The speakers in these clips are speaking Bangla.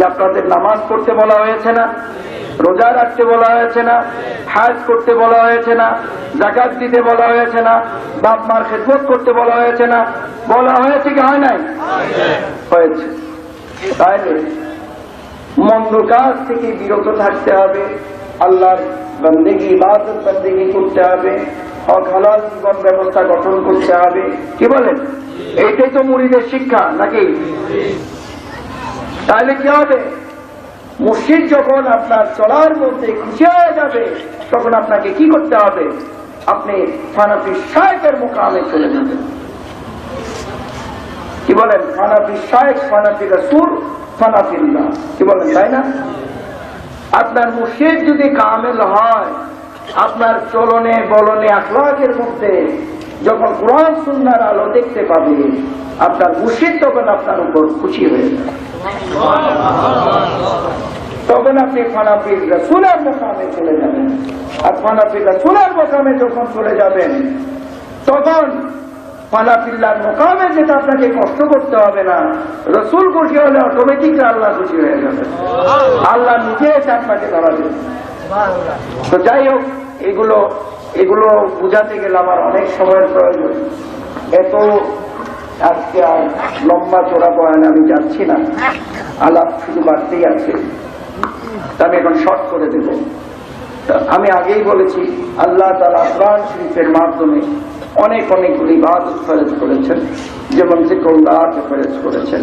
যে আপনাদের নামাজ পড়তে বলা হয়েছে না, রোজা রাখতে বলা হয়েছে না, হাজ করতে বলা হয়েছে না, জাকাত দিতে বলা হয়েছে না, বাপ মার খেদমত করতে বলা হয়েছে না, বলা হয়েছে কি হয় নাই? হয়েছে। তাইলে মন্দ কাজ থেকে বিরত থাকতে হবে, আল্লাহর বন্দেগি, ইবাদত বন্দেগি করতে হবে, হক জীবন ব্যবস্থা গঠন করতে হবে। কি বলেন? এইটাই তো মুড়িদের শিক্ষা, নাকি? তাহলে কি হবে? মুর্শিদ যখন আপনার চলার মধ্যে খুশি হয়ে যাবে, তখন আপনাকে কি করতে হবে? আপনি ফানাফি শায়কের মোকামে চলে যাবেন। কি বলেন? ফানাফি শায়েক, ফানাফি রসুল ফানাফিল্লাহ কি বলেন, তাই না? আপনার মুর্শিদ যদি কামেল হয়, আপনার চলনে, বলনে, আখলাকের মধ্যে যখন কোরআন, সুন্নার আলো দেখতে পাবে, আপনার মুর্শিদ তখন আপনার উপর খুশি হয়ে যাবে। তখন আপনি ফানাফির রসুলের মোকামে চলে যাবেন। আর ফানাফির রসুলের মোকামে যখন চলে যাবেন, তখন ফানাফিল্লার মোকামে যেটা আপনাকে কষ্ট করতে হবে না, রসুল খুশি হলে অটোমেটিক আল্লাহ খুশি হয়ে যাবে। আল্লাহ নিজে এসে আপনাকে ধরাবে তো যাই হোক, এগুলো এগুলো বুঝাতে গেলে আমার অনেক সময়ের প্রয়োজন। এত আজকে আর লম্বা চোরা বয়ান আমি যাচ্ছি না। আলাপ শুধু বাড়তেই আছে। আমি এখন শর্ট করে দেব। আমি আগেই বলেছি, আল্লাহ তালা কোরআন শরীফের মাধ্যমে অনেক অনেকগুলি ইবাদত ফরজ করেছেন, যেমন জিক্রুল্লাহকে ফরজ করেছেন।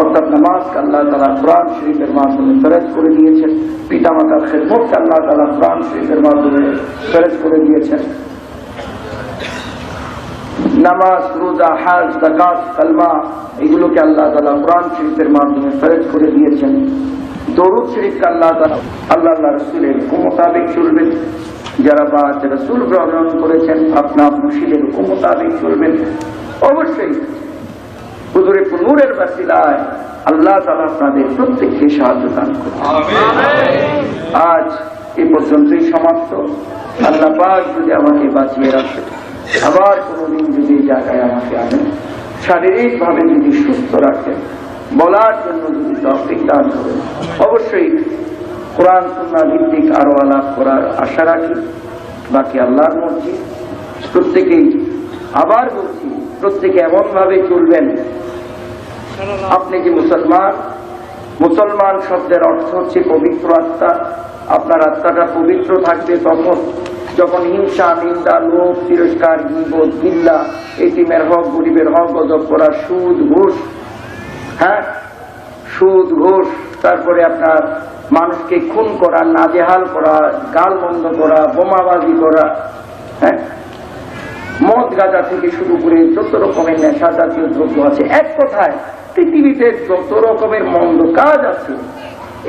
অর্থাৎ নামাজকে আল্লাহ তালা কোরআন শরীফের মাধ্যমে ফেরজ করে দিয়েছেন। পিতা মাতার খেদমতকে আল্লাহ তালা কোরআন শরীফের মাধ্যমে ফেরজ করে দিয়েছেন। নামাজ রোজা হাজ জাকাত কালমা এগুলোকে আল্লাহ তালা কোরআন শরীফের মাধ্যমে ফেরজ করে দিয়েছেন। দরুদ শরীফকে আল্লাহ তালা আল্লাহ আল্লাহ রসুলের মোতাবেক চলবেন। যারা বা রসুল গ্রহণ করেছেন আপনার মুর্শিদের মোতাবেক চলবেন। অবশ্যই হুজুরে নূরের বাসিলায় আল্লাহ তালা আপনাদের প্রত্যেককে সাহায্য দান করুন। আজ এ পর্যন্তই সমাপ্ত। আল্লাহ পাক যদি আমাকে বাঁচিয়ে রাখে আবার কোনোদিন যদি জায়গায় আমাকে আনেন শারীরিক ভাবে যদি সুস্থ রাখেন, বলার জন্য যদি তফিক দান করেন, অবশ্যই কোরআন সুন্না ভিত্তিক আরও আলাপ করার আশা রাখি। বাকি আল্লাহর মর্জি। প্রত্যেকেই আবার বলছি, প্রত্যেকে এমন ভাবে চলবেন। আপনি যে মুসলমান? মুসলমান শব্দের অর্থ হচ্ছে পবিত্র আত্মা। আপনার আত্মাটা পবিত্র থাকবে তখন। যখন হিংসা, নিন্দা, লোভ, তিরস্কার গিবোধ গিল্লা এটিমের হক, গরিবের হক, গজব করা, সুদ, ঘুষ হ্যাঁ? সুদ, ঘুষ, তারপরে আপনার মানুষকে খুন করা, নাজেহাল করা গাল বন্ধ করা, বোমাবাজি করা হ্যাঁ? মদ গাঁজা থেকে শুরু করে যত রকমের নেশা জাতীয় দ্রব্য আছে, এক কথায় পৃথিবীতে যত রকমের মন্দ কাজ আছে,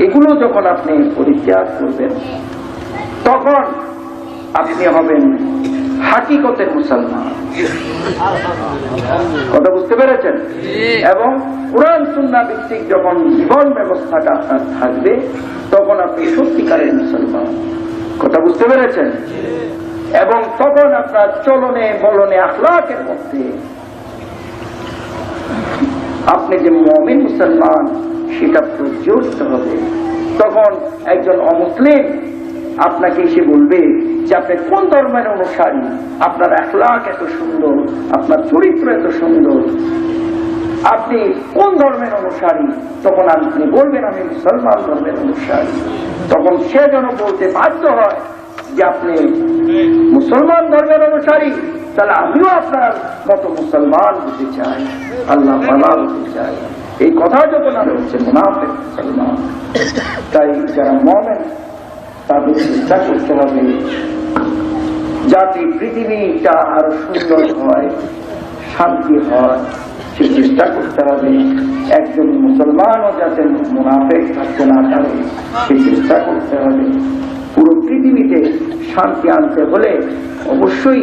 এগুলো যখন আপনি পরিত্যাগ করবেন, তখন আপনি হবেন হাকিকতের মুসলমান। কথা বুঝতে পেরেছেন? এবং কোরআন সুন্না ভিত্তিক যখন জীবন ব্যবস্থাটা আপনার থাকবে তখন আপনি সত্যিকারের মুসলমান। কথা বুঝতে পেরেছেন? এবং তখন আপনার চলনে বলনে আখলাকের মধ্যে আপনি যে মমিন মুসলমান সেটা প্রজ্বলিত হবে। তখন একজন অমুসলিম আপনাকে এসে বলবে যে আপনি কোন ধর্মের অনুসারী? আপনার আখলাক এত সুন্দর, আপনার চরিত্র এত সুন্দর। আপনি কোন ধর্মের অনুসারী? তখন আপনি বলবেন, আমি মুসলমান ধর্মের অনুসারী। তখন সে যেন বলতে বাধ্য হয় যে আপনি মুসলমান ধর্মের অনুসারী, তাহলে আমিও আপনার মতো মুসলমান হতে চাই। আল্লাহ হতে চাই। এই কথা যখন আমি হচ্ছে, মুনাফেক মুসলমান। তাই যারা মমেন তাদের চেষ্টা করতে হবে। যাতে পৃথিবীটা আরও সুন্দর হয়, শান্তি হয়, সে চেষ্টা করতে হবে। একজন মুসলমানও যাতে মুনাফেক থাকতে না পারে, সে চেষ্টা করতে হবে। পুরো পৃথিবীতে শান্তি আনতে হলে অবশ্যই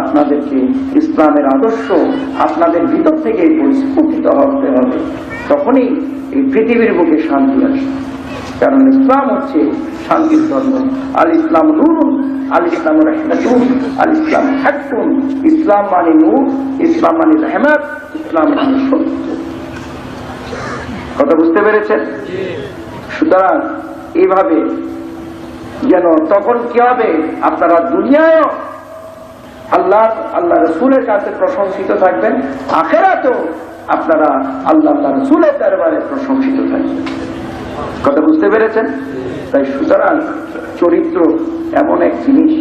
আপনাদেরকে ইসলামের আদর্শ আপনাদের ভিতর থেকে পরিস্ফুটিত হতে হবে। তখনই এই পৃথিবীর বুকে শান্তি আসবে। কারণ ইসলাম হচ্ছে শান্তির ধর্ম। আল ইসলাম নুরুন, আল ইসলাম রহমাতুন, আল ইসলাম হাক্কুন। ইসলাম মানে নূর, ইসলাম মানে রহমত, ইসলাম মানে সত্য। কথা বুঝতে পেরেছেন? সুতরাং এইভাবে যেন তখন কি হবে? আপনারা দুনিয়ায় আল্লাহ আল্লাহ রসুলের কাছে প্রশংসিত থাকবেন, আখেরাতেও আপনারা আল্লাহ আল্লাহ রসুলের দরবারে প্রশংসিত থাকবেন। কথা বুঝতে পেরেছেন? তাই সুতরাং চরিত্র এমন এক জিনিস,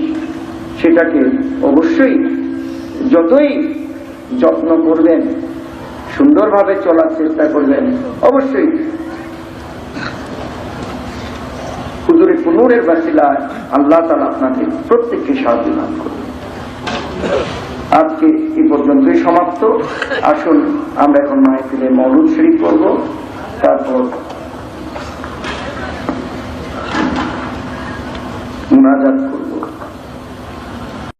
সেটাকে অবশ্যই যতই যত্ন করবেন, সুন্দরভাবে চলার চেষ্টা করবেন, অবশ্যই হুজুরে পুনরের বাসিলায় আল্লাহ তালা আপনাকে প্রত্যেককে সাহায্য দান করবেন আজকে এই পর্যন্তই সমাপ্ত। আসুন, আমরা এখন মাহফিলে মৌলুদ শরীফ করব তারপর মুনাজাত